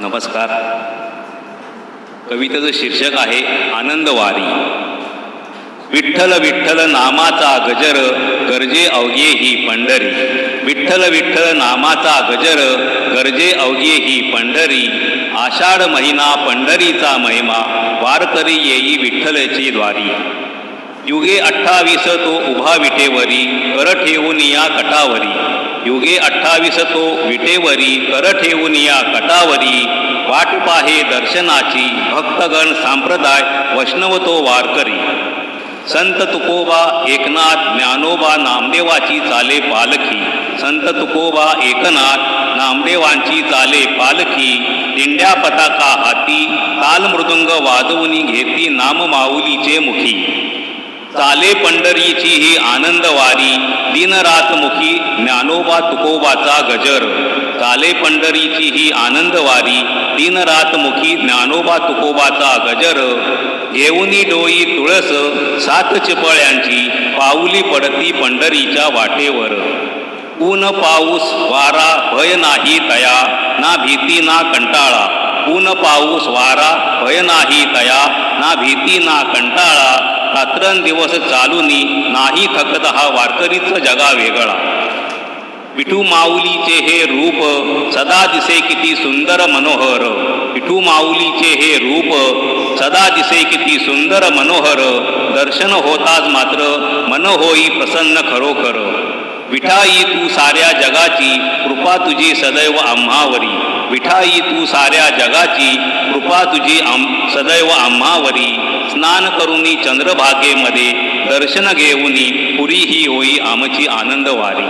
नमस्कार. कवितेचं शीर्षक आहे आनंदवारी. विठ्ठल विठ्ठल नामाचा गजर गरजे अवघे ही पंढरी. विठ्ठल विठ्ठल नामाचा गजर गरजे अवघे ही पंढरी. आषाढ महिना पंढरीचा महिमा वारकरी येई विठ्ठलची द्वारी. युगे अठ्ठावीस तो उभा विटेवरी कर ठेवून या कटावरी. युगे अठ्ठावीस तो विटेवरी कर ठेवून या कटावरी वाट पाहे दर्शनाची भक्तगण सांप्रदाय वैष्णव तो वारकरी. संत तुकोबा एकनाथ ज्ञानोबा नामदेवाची चाले पालखी. संत तुकोबा एकनाथ नामदेवांची चाले पालखी. दिंड्या पताका हाती ताल मृदुंग वाजवून घेती नाम माऊलीचे मुखी. चाले पंढरीची ही आनंदवारी दिनरातमुखी ज्ञानोबा तुकोबाचा गजर. चाले पंढरीची ही आनंदवारी दिनरातमुखी ज्ञानोबा तुकोबाचा गजर. घेऊनी डोई तुळस सात चिपळ्यांची पाऊली पडती पंढरीच्या वाटेवर. ऊन पाऊस वारा भय नाही तया ना भीती ना कंटाळा. ऊन पाऊस वारा भय नाही तया ना भीती ना कंटाळा. रात्रंदिवस चालूनी नाही थकत हा वारकरीच जगा वेगळा. विठू माऊलीचे हे रूप सदा दिसे किती सुंदर मनोहर. विठू माऊलीचे हे रूप सदा दिसे किती सुंदर मनोहर. दर्शन होताच मात्र मन होई प्रसन्न खरोखर. विठाई तू साऱ्या जगाची कृपा तुझी सदैव आम्हावरी. विठाई तू साऱ्या जगाची कृपा तुझी आम सदैव आम्हावरी. स्नान करुनी चंद्रभागेमध्ये दर्शन घेऊनी पुरी ही होई आमची आनंदवारी.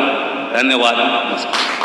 धन्यवाद. नमस्कार